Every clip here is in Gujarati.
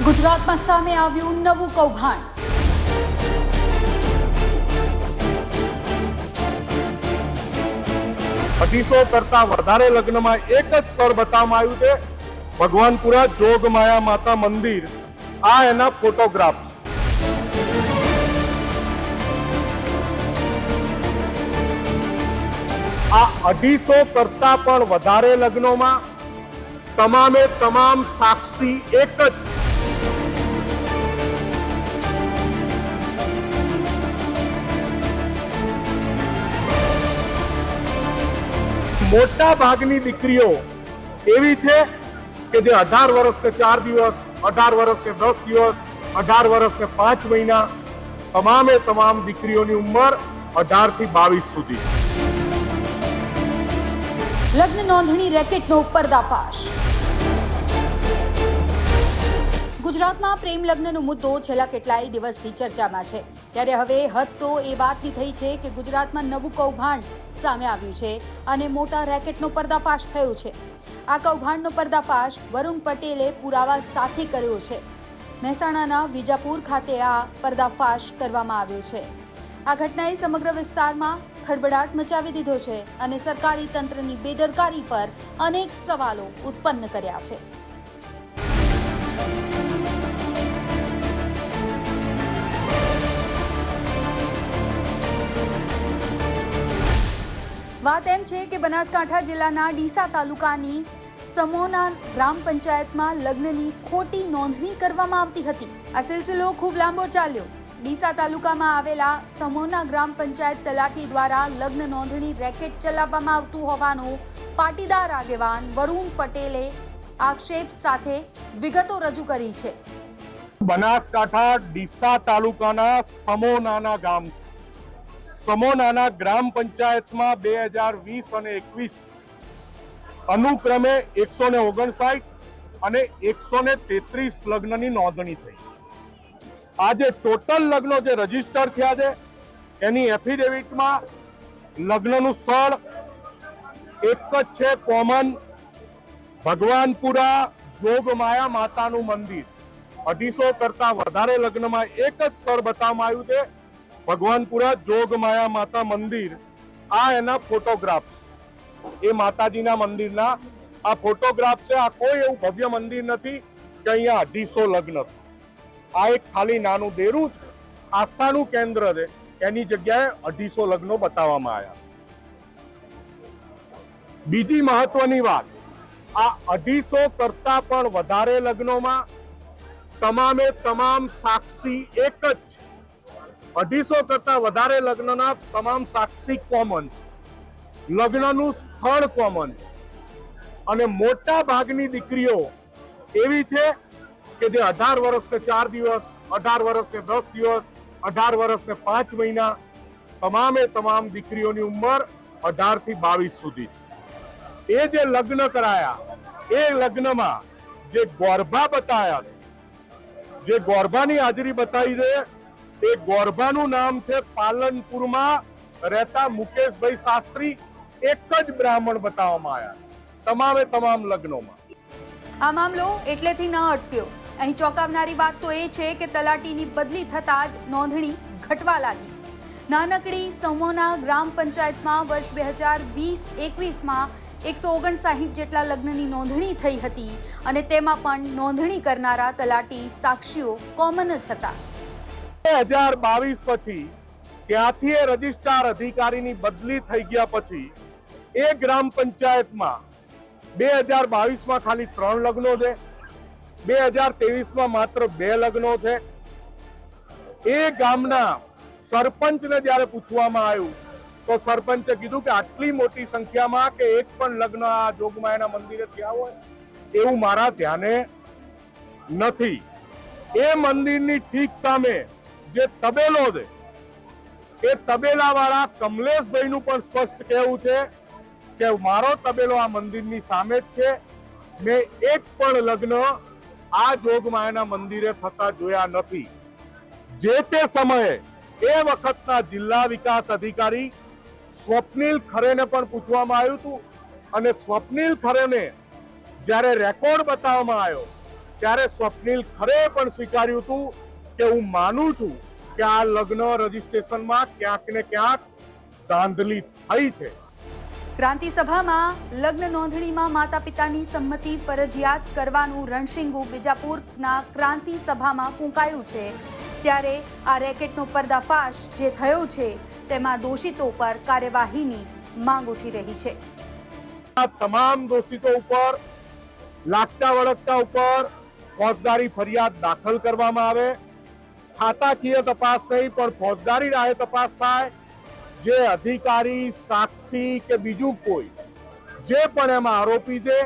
ગુજરાતમાં સામે આવ્યું નવું કૌભાંડ અઢીસો કરતા વધારે લગ્નમાં એક જ સ્થળ બતાવવામાં આવ્યું છે ભગવાનપુરા જોગમાયા માતા મંદિર આ એના ફોટોગ્રાફ આ અઢીસો કરતા પણ વધારે લગ્નોમાં તમામે તમામ સાક્ષી એક જ મોટા ભાગની દીકરીઓ એવી છે કે જે અઢાર વર્ષ કે ચાર દિવસ, અઢાર વર્ષ કે દસ દિવસ, અઢાર વર્ષ કે પાંચ મહિના તમામે તમામ દીકરીઓની ઉંમર અઢારથી બાવીસ સુધી. લગ્ન નોંધણી રેકેટનો પર્દાફાશ ગુજરાતમાં પ્રેમ લગ્નનો મુદ્દો છેલ્લા કેટલાય દિવસથી ચર્ચામાં છે. ત્યારે હવે હદ તો એ વાતની થઈ છે કે ગુજરાતમાં નવું કૌભાંડ સામે આવ્યું છે અને મોટા રેકેટનો પર્દાફાશ થયો છે. આ કૌભાંડનો પર્દાફાશ વરુણ પટેલે પુરાવા સાથે કર્યો છે. મહેસાણાના વિજાપુર ખાતે આ પર્દાફાશ કરવામાં આવ્યો છે. આ ઘટનાએ સમગ્ર વિસ્તારમાં ખળબડાટ મચાવી દીધો છે અને સરકારી તંત્રની બેદરકારી પર અનેક સવાલો ઉત્પન્ન કર્યા છે. વાત એમ છે કે બનાસકાંઠા જિલ્લાના ડીસા તાલુકાની સમોના ગ્રામ પંચાયતમાં લગ્નની ખોટી નોંધણી કરવામાં આવતી હતી. આ સિલસિલો ખૂબ લાંબો ચાલ્યો. ડીસા તાલુકામાં આવેલા સમોના ગ્રામ પંચાયત તલાટી દ્વારા લગ્ન નોંધણી રેકેટ ચલાવવામાં આવતું હોવાનું પાટીદાર આગેવાન વરુણ પટેલે આક્ષેપ સાથે વિગતો રજૂ કરી છે. બનાસકાંઠા ડીસા તાલુકાના સમોનાના ગામ સમોનાના ગ્રામ પંચાયતમાં બે હજાર વીસ અને એકવીસ અનુક્રમે એકસો ને ઓગણસાઠ અને એકસો ને તેત્રીસ લગ્નની નોંધણી થઈ. આજે ટોટલ લગ્નો જે રજિસ્ટર થયા છે, એની એફિડેવિટમાં લગ્નનું સ્થળ એક જ છે કોમન ભગવાનપુરા જોગમાયા માતાનું મંદિર. અઢીસો કરતા વધારે લગ્નમાં એક જ સ્થળ બતાવવામાં આવ્યું છે. ભગવાનપુરા જોગમાયા માતા મંદિર. આ એના ફોટોગ્રાફ એ માતાજીના મંદિરના આ ફોટોગ્રાફ છે. આ કોઈ એવું ભવ્ય મંદિર નથી કે અહીંયા અઢીસો લગ્ન આ એક ખાલી નાનું દેરું છે. આસ્થાનું કેન્દ્ર છે. એની જગ્યાએ અઢીસો લગ્નો બતાવવામાં આવ્યા બીજી મહત્વની વાત. આ અઢીસો કરતા પણ વધારે લગ્નોમાં તમામે તમામ સાક્ષી એક જ અઢીસો કરતા વધારે લગ્નના તમામ સાક્ષી કોમન લગ્નનું સ્થળ કોમન અને મોટા ભાગની દીકરીઓ એવી છે કે જે અઢાર વર્ષ કે ચાર દિવસ, અઢાર વર્ષ કે દસ દિવસ, અઢાર વર્ષ કે પાંચ મહિના તમામે તમામ દીકરીઓની ઉંમર અઢારથી બાવીસ સુધી એ જે લગ્ન કરાયા, એ લગ્નમાં જે ગોરભા બતાયા જે ગોરભાની હાજરી બતાવી છે એ ગોરભાનું નામ છે પાલનપુરમાં રહેતા મુકેશભાઈ શાસ્ત્રી, એક જ બ્રાહ્મણ બતાવવામાં આવ્યા. તમામે તમામ લગ્નોમાં. આ મામલો એટલેથી ન અટક્યો. અહીં ચોંકાવનારી વાત તો એ છે કે તલાટીની બદલી થતાં જ નોંધણી ઘટવા લાગી. નાનકડી સમોના ગ્રામ પંચાયતમાં વર્ષ બે હજાર વીસ એકવીસમાં એકસો ઓગણસાઠ જેટલા લગ્નની નોંધણી થઈ હતી અને તેમાં પણ નોંધણી કરનારા તલાટી સાક્ષીઓ કોમન જ હતા. હજાર બાવીસ પછી ત્યાંથી એ રજિસ્ટ્રાર અધિકારીની બદલી થઈ ગયા પછી એ ગ્રામ પંચાયતમાં બે હજાર બાવીસમાં ખાલી ત્રણ લગ્નો છે. બે હજાર તેવીસમાં માત્ર બે લગ્નો છે. એ ગામના સરપંચને જ્યારે પૂછવામાં આવ્યું, તો સરપંચે કીધું કે આટલી મોટી સંખ્યામાં કે એક પણ લગ્ન આ જોગમાયાના મંદિરે થયા હોય, એવું મારા ધ્યાને નથી. એ મંદિરની ઠીક સામે જે તબેલો છે, એ તબેલા વાળા કમલેશભાઈ નું પણ સ્પષ્ટ કહેવું છે કે મારો તબેલો આ મંદિરની સામે જ છે. મેં એક પણ લગ્ન આ જોગમાયાના મંદિરે થતા જોયા નથી. જે તે સમયે એ વખતના જિલ્લા વિકાસ અધિકારી સ્વપ્નિલ ખરેને પણ પૂછવામાં આવ્યું હતું અને સ્વપ્નિલ ખરેને જ્યારે રેકોર્ડ બતાવવામાં આવ્યો, ત્યારે સ્વપ્નિલ ખરે પણ સ્વીકાર્યું હતું કે હું માનું છું કે આ લગ્ન રજીસ્ટ્રેશનમાં ક્યાંક ને ક્યાંક ધાંધલી થઈ છે. ક્રાંતિ સભામાં લગ્ન નોંધણીમાં માતા પિતાની સંમતિ ફરજિયાત કરવાનું રણશીંગુ બીજાપુરના ક્રાંતિ સભામાં ફૂંકાયું છે. ત્યારે આ રેકેટનો પર્દાફાશ જે થયો છે તેમાં દોષિતો પર કાર્યવાહીની માંગ ઉઠી રહી છે. આ તમામ દોષિતો ઉપર લાગતા વળગતા ઉપર ફોજદારી ફરિયાદ દાખલ કરવામાં આવે. ખાતાકીય તપાસ નહીં પણ ફોજદારી રાહે તપાસ થાય. જે અધિકારી, સાક્ષી કે બીજું કોઈ, જે પણ એમાં આરોપી છે,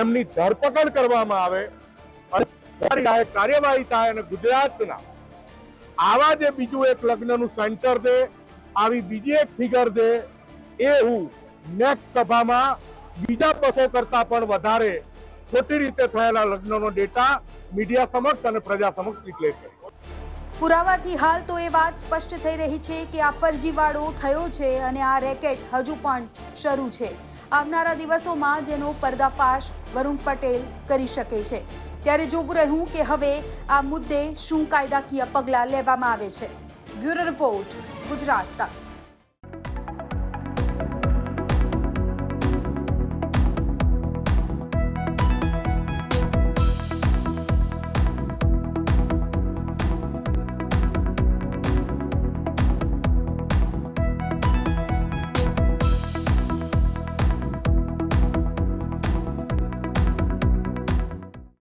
એમની ધરપકડ કરવામાં આવે અને રાહે કાર્યવાહી થાય અને ગુજરાતના આવા જે બીજું એક લગ્નનું સેન્ટર છે, આવી બીજી એક ફિગર છે, એ હું નેક્સ્ટ સભામાં બીજા બસો કરતા પણ વધારે ખોટી રીતે થયેલા લગ્નનો ડેટા મીડિયા સમક્ષ અને પ્રજા સમક્ષ ડિક્લેર કર્યો પુરાવાથી હાલ તો એ વાત સ્પષ્ટ થઈ રહી છે કે આ ફરજીવાળો થયો છે અને આ રેકેટ હજુ પણ શરૂ છે. આવનારા દિવસોમાં જેનો પર્દાફાશ વરુણ પટેલ કરી શકે છે. ત્યારે જોવું રહ્યું કે હવે આ મુદ્દે શું કાયદાકીય પગલાં લેવામાં આવે છે. બ્યુરો રિપોર્ટ, ગુજરાત તક.